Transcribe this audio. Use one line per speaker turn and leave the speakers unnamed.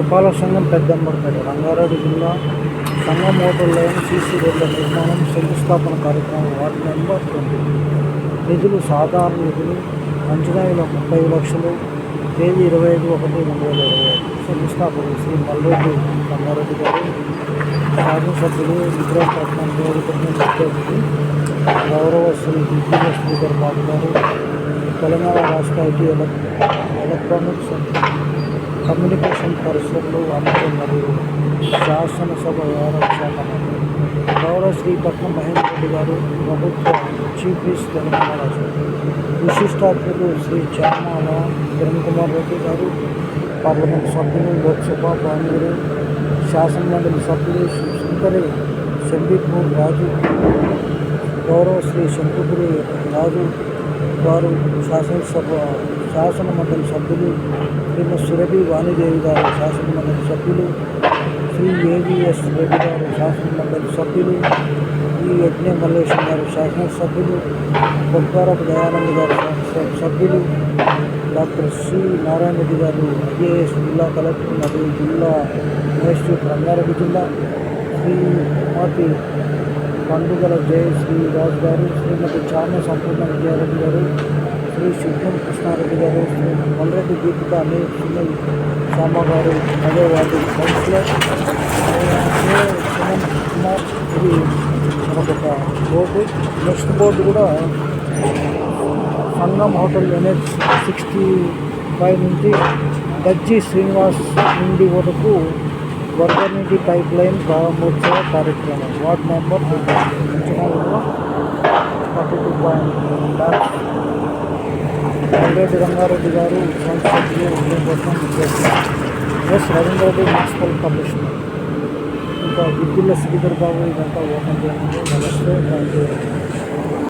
పురపాలక సంఘం పెద్దంబడిపేట రంగారెడ్డి జిల్లా సంఘం హోటల్లోని సీసీ రోడ్ల నిర్మాణం శంకుస్థాపన కార్యక్రమం వార్డు నెంబర్ ట్వంటీ. నిధులు సాధారణ నిధులు అంచనా విలువ ముప్పై లక్షలు తేదీ ఇరవై ఐదు ఒకటి రెండు వేల ఇరవై ఐదు. శంకుస్థాపకులు శ్రీ మల్రెడ్డి రంగారెడ్డి గారు శాసనసభ్యులు విగ్రహపట్నం నియోజకవర్గం ముఖ్యమంత్రి గౌరవ శ్రీ దిగ్విజయ స్పీకర్ బాబు గారు తెలంగాణ రాష్ట్ర ఐటీ ఎలక్ ఎలక్ట్రానిక్స్ అండ్ కమ్యూనికేషన్ పరిశ్రమలు వాణిజ్య మరియు శాసనసభ వ్యవహారాల శాఖ మంత్రి గౌరవ శ్రీ పట్నం మహేందర్ రెడ్డి గారు ప్రభుత్వ చీఫ్ మినిస్టర్ తెలంగాణ రాష్ట్రం విశిష్ట అతిథులు శ్రీ చామాల కిరణ్ కుమార్ రెడ్డి గారు పార్లమెంట్ సభ్యులు లోక్సభ బాంగ్లూరు శాసనమండలి సభ్యులు శ్రీ శంకరి శంబీపూర్ రాజు గౌరవ శ్రీ శంకుపురి రాజు గారు శాసనసభ శాసన మండలి సభ్యులు శ్రీమతి సురభి వాణిదేవి గారు శాసన మండలి సభ్యులు శ్రీ ఏవిఎస్ రెడ్డి గారు శాసన మండలి సభ్యులు ఈ యజ్ఞ మల్లేశం గారు శాసనసభ్యులు బొగ్గారపు దయానంద్ గారు శాసనసభ సభ్యులు డాక్టర్ సి. నారాయణ రెడ్డి గారు ఐఏఎస్ జిల్లా కలెక్టర్ మరియు జిల్లా మేజిస్ట్రేట్ రంగారెడ్డి జిల్లా శ్రీ మాటి పండుగల జయ శ్రీ రాజు గారు శ్రీమతి చామ సంపూర్ణ విజయారెడ్డి గారు శ్రీ శుభ్రం కృష్ణారెడ్డి గారు శ్రీ మల్రెడ్డి దీపిక అనే చిన్న శామ గారు అదే వాటి కౌన్సిలర్ సుమన్ కుమార్ ఇది మనకొక బోర్డు. నెక్స్ట్ బోర్డు కూడా Sangam hotel NH sixty five నుంచి గజ్జి శ్రీనివాస్ నుండి వరకు వర్గనీటి పైప్ లైన్ ప్రారంభోత్సవ కార్యక్రమం. Ward number forty two point ఆల్రెడ్డి Rangareddy గారు సంసదీయ కోసం ఎస్ రవీంద్రరెడ్డి మున్సిపల్ కమిషనర్. ఇంకా విద్యుల శ్రీధర్ బాబు ఇదంతా ఓపెన్ చేయడం నమస్తే. Thank you.